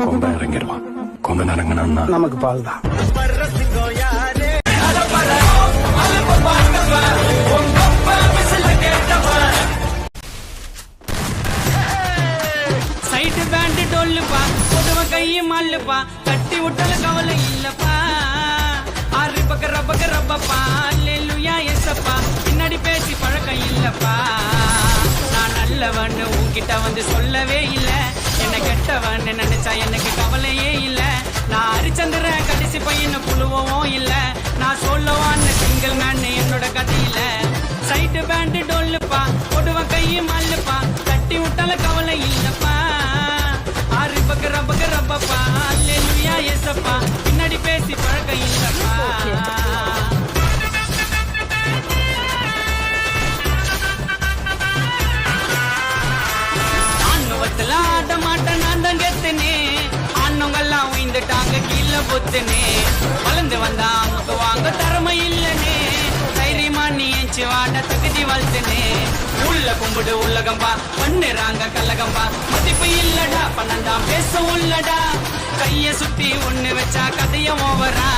கொம்ப இறங்கிடுவான் கொம்ப இறங்கினா நமக்கு பால் தான் சைடு பேண்ட் டொல்லுப்பா பொதுவ கையை மல்லுப்பா கட்டி விட்டல கவலை இல்லப்பா ஆறு பக்க ரப்பக்க ரப்பப்பா அல்லேலுயா எசப்பா பின்னாடி பேசி பழக்கம் இல்லப்பா நான் நல்லவன்னு உன்கிட்ட வந்து சொல்லவே இல்ல என்ன கெட்டவன் நினைச்சா எனக்கு கவலையே இல்ல. நான் ஹரிச்சந்திர கடைசி பையன் புழுவவும் இல்ல. நான் சொல்லவான்னு சிங்கிள் மேன் என்னோட கதையில. சைட்டு பேண்ட் டொல்லுப்பா போட்டுட்டாங்க கீழ புத்துனே. பொத்துனே வளர்ந்து வந்தா அமுக்கு வாங்க திறமை இல்லனே. தைரியமா நீ ஏஞ்சி வாட தகுதி வளர்த்துனே உள்ள கும்பிடு உள்ளகம்பா பண்ணுறாங்க கல்லகம்பா மதிப்பு இல்லடா பன்னெண்டாம் பேச உள்ளடா. கைய சுத்தி ஒண்ணு வச்சா கதைய ஓவரா.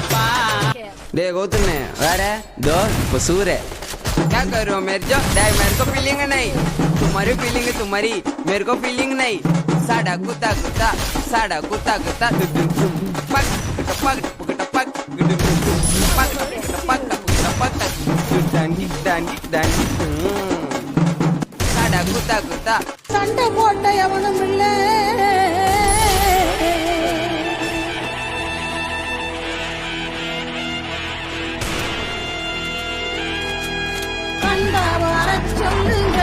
பழக்கம் இல்லப்பா डे गौतम ने अरे दो कसूर है क्या कर रहे हो मेरे जो डैड मेरे को फीलिंग नहीं तुम्हारी फीलिंग है तुम्हारी मेरे को फीलिंग नहीं साड़ा कुत्ता कुत्ता साड़ा कुत्ता कुत्ता दुम दुम दुम पक टपक पक टपक दुम दुम दुम पक टपक टपक टपक डांडी डांडी डांडी साड़ा कुत्ता कुत्ता சண்டை போட்ட எவனும் இல்ல 生命的